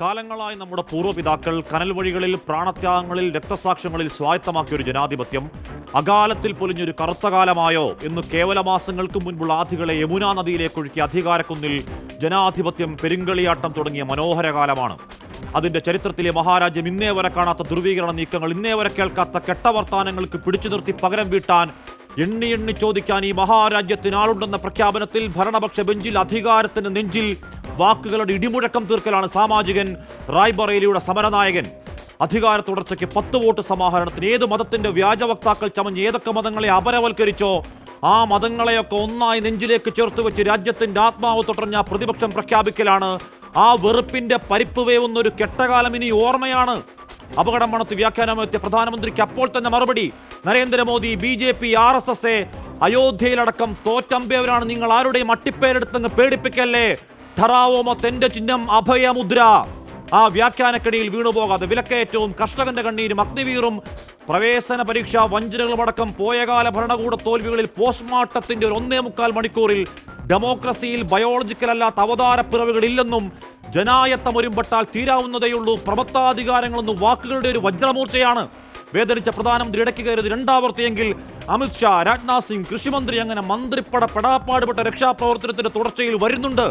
കാലങ്ങളായി നമ്മുടെ പൂർവപിതാക്കൾ കനൽ വഴികളിൽ പ്രാണത്യാഗങ്ങളിൽ രക്തസാക്ഷ്യങ്ങളിൽ സ്വായത്തമാക്കിയ ഒരു ജനാധിപത്യം. അകാലത്തിൽ പൊലിഞ്ഞൊരു കറുത്ത കാലമായോ? എന്ന് കേവലമാസങ്ങൾക്ക് മുൻപുള്ള ആധികളെ യമുനാ നദിയിലേക്ക് ഒഴുക്കിയ അധികാരക്കുന്നിൽ ജനാധിപത്യം പെരുങ്കളിയാട്ടം തുടങ്ങിയ മനോഹര കാലമാണ്. അതിന്റെ ചരിത്രത്തിലെ മഹാരാജ്യം ഇന്നേ വരെ കാണാത്ത ധ്രുവീകരണ നീക്കങ്ങൾ ഇന്നേ വരെ കേൾക്കാത്ത കെട്ടവർത്താനങ്ങൾക്ക് പിടിച്ചു നിർത്തി പകരം വീട്ടാൻ എണ്ണി എണ്ണി ചോദിക്കാൻ ഈ മഹാരാജ്യത്തിനാളുണ്ടെന്ന പ്രഖ്യാപനത്തിൽ ഭരണപക്ഷ ബെഞ്ചിൽ അധികാരത്തിന് നെഞ്ചിൽ വാക്കുകളുടെ ഇടിമുഴക്കം തീർക്കലാണ് സാമാജികൻ റായ്ബറേലിയുടെ സമരനായകൻ. അധികാര തുടർച്ചയ്ക്ക് പത്ത് വോട്ട് സമാഹരണത്തിന് ഏത് മതത്തിന്റെ വ്യാജവക്താക്കൾ ചമഞ്ഞ് ഏതൊക്കെ മതങ്ങളെ അപരവൽക്കരിച്ചോ ആ മതങ്ങളെയൊക്കെ ഒന്നായി നെഞ്ചിലേക്ക് ചേർത്ത് വെച്ച് രാജ്യത്തിന്റെ ആത്മാവ് തുടർഞ്ഞ പ്രതിപക്ഷം പ്രഖ്യാപിക്കലാണ്. ആ വെറുപ്പിന്റെ പരിപ്പ് വേവുന്നൊരു കെട്ടകാലം ഇനി ഓർമ്മയാണ്. അപകടം മണത്ത് വ്യാഖ്യാനമെത്തിയ പ്രധാനമന്ത്രിക്ക് അപ്പോൾ തന്നെ മറുപടി. Narendra Modi B J P R S S A അയോധ്യയിലടക്കം തോറ്റമ്പേവരാണ് നിങ്ങൾ ആരുടെയും അട്ടിപ്പേരെടുത്തങ്ങ് പേടിപ്പിക്കല്ലേ? ധറാവോമ തെന്റെ ചിഹ്നം അഭയമുദ്ര. ആ വ്യാഖ്യാനക്കടിയിൽ വീണുപോകാതെ വിലക്കയറ്റവും കർഷകന്റെ കണ്ണീരും അഗ്നിവീറും പ്രവേശന പരീക്ഷാ വഞ്ചനകളുമടക്കം പോയകാല ഭരണകൂട തോൽവികളിൽ പോസ്റ്റ്മോർട്ടത്തിന്റെ ഒരു ഒന്നേ മുക്കാൽ മണിക്കൂറിൽ ഡെമോക്രസിയിൽ ബയോളജിക്കൽ അല്ലാത്ത അവതാരപ്പിറവുകളില്ലെന്നും ജനായത്തം ഒരുമ്പെട്ടാൽ തീരാവുന്നതേയുള്ളൂ പ്രഭത്താധികാരങ്ങളെന്നും വാക്കുകളുടെ ഒരു വജ്രമൂർച്ചയാണ്. വേദനിച്ച പ്രധാനമന്ത്രി ഇടയ്ക്ക് കയറിയത് രണ്ടാവർത്തിയെങ്കിൽ അമിത്ഷാ രാജ്നാഥ് സിംഗ് കൃഷിമന്ത്രി അങ്ങനെ മന്ത്രിപ്പട പെടാപ്പാടുപെട്ട രക്ഷാപ്രവർത്തനത്തിന്റെ തുടർച്ചയിൽ വരുന്നുണ്ട്.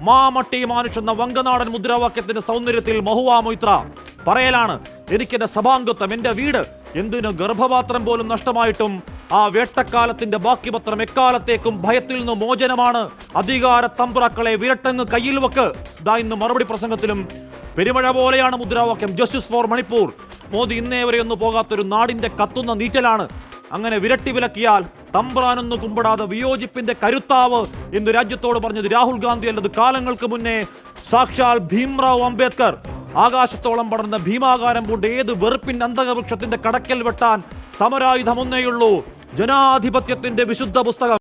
മാമട്ടി മാനുഷ് എന്ന വങ്കനാടൻ മുദ്രാവാക്യത്തിന്റെ സൗന്ദര്യത്തിൽ മഹുവാ മൊയ്ത്ര. പറയലാണ് എനിക്കെന്റെ സഭാംഗത്വം എന്റെ വീട് എന്തിനു ഗർഭപാത്രം പോലും നഷ്ടമായിട്ടും ആ വേട്ടക്കാലത്തിന്റെ ബാക്കി പത്രം എക്കാലത്തേക്കും ഭയത്തിൽ നിന്ന് മോചനമാണ്. അധികാര തമ്പ്രാക്കളെ വിരട്ടങ്ങ് കയ്യിൽ വെക്ക്. ദാ ഇന്ന് മറുപടി പ്രസംഗത്തിലും പെരുമഴ പോലെയാണ് മുദ്രാവാക്യം. ജസ്റ്റിസ് ഫോർ മണിപ്പൂർ മോദി ഇന്നേ വരെ പോകാത്തൊരു നാടിന്റെ കത്തുന്ന നീറ്റലാണ്. അങ്ങനെ വിരട്ടി വിലക്കിയാൽ തമ്പ്രാനൊന്ന് കുമ്പിടാതെ വിയോജിപ്പിന്റെ കരുത്താവ് എന്ന് രാജ്യത്തോട് പറഞ്ഞത് രാഹുൽ ഗാന്ധി അല്ലത് കാലങ്ങൾക്ക് മുന്നേ. സാക്ഷാൽ ഭീംറാവ് അംബേദ്കർ. ആകാശത്തോളം പടർന്ന ഭീമാകാരം കൊണ്ട് ഏത് വെറുപ്പിൻ അന്തകവൃക്ഷത്തിന്റെ കടക്കൽ വെട്ടാൻ സമരായുധമൊന്നേയുള്ളൂ. ജനാധിപത്യത്തിന്റെ വിശുദ്ധ പുസ്തകം.